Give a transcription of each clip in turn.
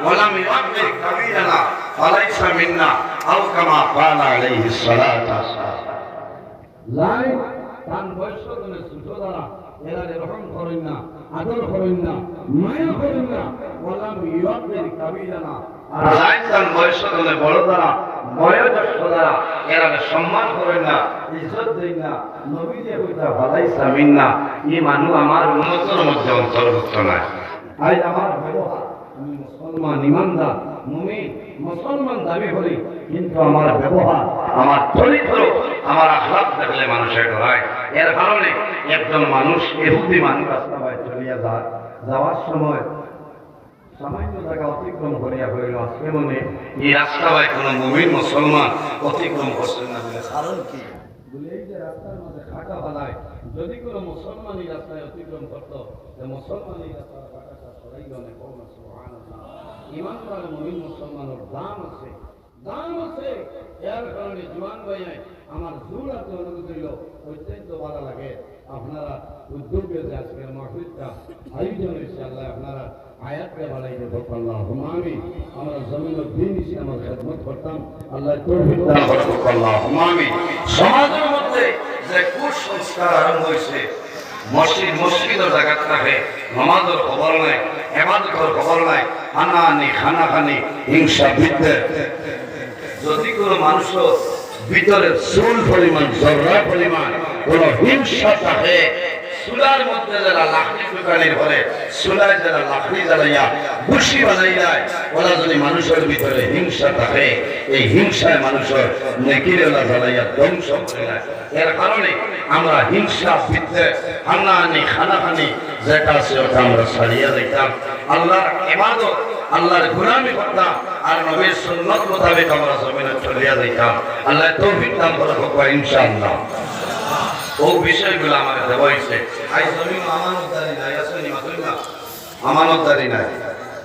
সাগীরানা ওয়ালাম ইউআব্বির কাবীরানা ফালাইসা মিন্না আও কামা ক্বালা আলাইহিস সালাতু লাই তুমি ছোট দ্বারা এরা রহম করেন না আদর করেন না মায়া করেন না ওয়ালাম ইউআব্বির কাবীরানা আর লাই বড় দ্বারা এরা সম্মান করেন না ইজ্জত দেন না নবী যে কইতা ফালাইসা মিন্না ই মানুষ আমার উন্নতর মধ্যে অন্তর্ভুক্ত নয় আজ আমার ব্যবহার আমি মুসলমান, ইমানদার, মুমিন, মুসলমান দাবি করি কিন্তু আমার ব্যবহার, আমার চরিত্র, আমার আখলাপ দেখলে মানুষের ডরায়। এর কারণে একজন মানুষ এহুদি মানুষ রাস্তায় চলিয়া যায়। যাওয়ার সময় সামান্য জায়গা অতিক্রম করিয়া হইল আজকে মনে এই রাস্তায় কোনো মুমিন, মুসলমান অতিক্রম করছেন না কারণ কি? বলে এই যে রাস্তার মধ্যে খাটা বানায় যদি কোনো মুসলমান এই রাস্তায় অতিক্রম করতো, যে মুসলমান এই রাস্তার করে মুসলমানের দাম আছে। দাম আছে। এর কারণে জোয়ান ভাই আমার জোর আছে অনুরোধ হইল, অত্যন্ত ভালো লাগে। আপনারা উদ্যোগে যে আজকের মাহফিলটা আয়োজন হয়েছে, আল্লাহ আপনারা আয়াতকে বাড়াই দেবো আল্লাহ হুমামি আমরা জমিন দিন ইসলামের খেদমত করতাম। আল্লাহ তৌফিক দান যে কুসংস্কার আরম্ভ হয়েছে। মসজিদ মসজিদের জায়গা থাকে নমাজের খবর নাই এবাদতের খবর নাই, হানাহানি, খানাখানি, হিংসা বিদ্যে যদি কোনো মানুষের ভিতরে চুল পরিমাণ, জর্রা পরিমাণ, কোনো হিংসা থাকে চুলার মধ্যে যারা লাকড়ি দোকানের ঘরে চুলায় যারা লাকড়ি জ্বালাইয়া বুসি বানাই যায় ওরা যদি মানুষের ভিতরে হিংসা থাকে, এই হিংসায় মানুষের নেকিরেলা জ্বালাইয়া ধ্বংস করে দেয়। এর কারণে আমরা হিংসা বিদ্বেষ হানাহানি, খানাহানি, যেটা আছে ওটা আমরা ছাড়িয়ে দিতাম আল্লাহর ইবাদত, আল্লাহর গুলামি করতাম আর নবীর সুন্নত মোতাবেক আমরা জমিনে চলিয়া দিতাম আল্লাহ তৌফিক দান করে হোক ইনশাআল্লাহ। ও বিষয়গুলো আমাকে দেওয়া হয়েছে আমানতদারি নাই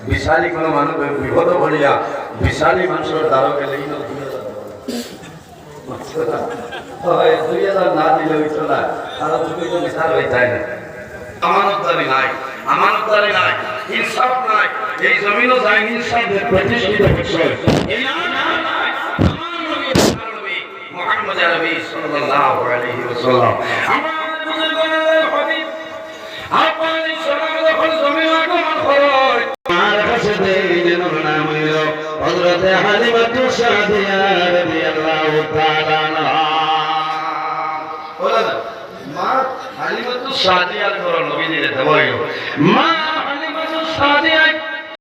বিশালী কোনো মানুষ বিপদ করিয়া বিশালী মানুষের দ্বারা গেলে দুই হাজার না দিলে হইতো না। তারা তুমি তো বিচার হয়ে যায় না। আমানতদারি নাই আমানতদারি নাই ইনসাফ নাই। এই জমিনও যায় ইনসাফের প্রতিষ্ঠিত বিষয়। আরবি সাল্লাল্লাহু আলাইহি ওয়াসাল্লাম। আমার বুজুর্গের হাবিব আপনার ইসলাম যখন জমিন আগমন করেন আমার কাছে দিনের নাম হইল হযরত হালিমাতু সাদিয়া রাদিয়াল্লাহু তাআলা আনহা। বলেন মা হালিমাতু সাদিয়ার ঘর নবীজির দেওয়া মা হালিমাতু সাদিয়া